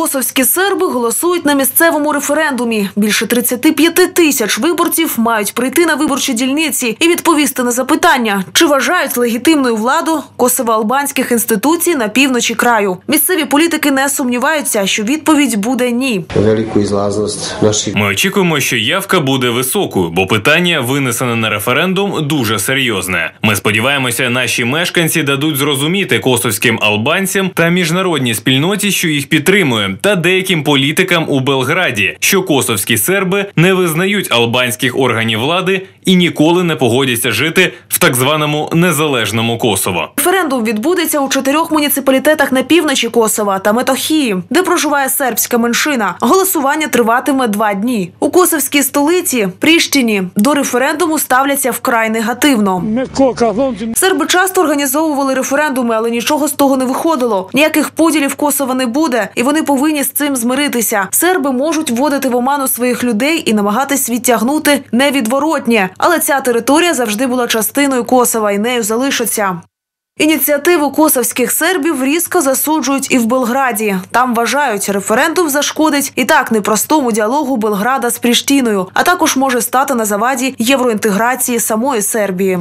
Косовські серби голосують на місцевому референдумі. Більше 35 тисяч виборців мають прийти на виборчі дільниці і відповісти на запитання, чи вважають легітимною владу косово-албанських інституцій на півночі краю. Місцеві політики не сумніваються, що відповідь буде ні. veliku izlaznost naših Ми очікуємо, що явка буде високою, бо питання, винесене на референдум, дуже серйозне. Ми сподіваємося, наші мешканці дадуть зрозуміти косовським албанцям та міжнародній спільноті, що їх підтримує, та деяким політикам у Белграді, що косовські серби не визнають албанських органів влади і ніколи не погодяться жити в так званому незалежному Косово. Референдум відбудеться у чотирьох муніципалітетах на півночі Косова та Метохії, де проживає сербська меншина. Голосування триватиме два дні. У косовській столиці Пріштіні до референдуму ставляться вкрай негативно. Серби часто організовували референдуми, але нічого з того не виходило. Ніяких поділів Косова не буде, і вони повинні з цим змиритися. Серби можуть вводити в оману своїх людей і намагатись відтягнути невідворотнє. Але ця територія завжди була частиною Косова і нею залишиться. Ініціативу косовських сербів різко засуджують і в Белграді. Там вважають, референдум зашкодить і так непростому діалогу Белграда з Пріштіною, а також може стати на заваді євроінтеграції самої Сербії.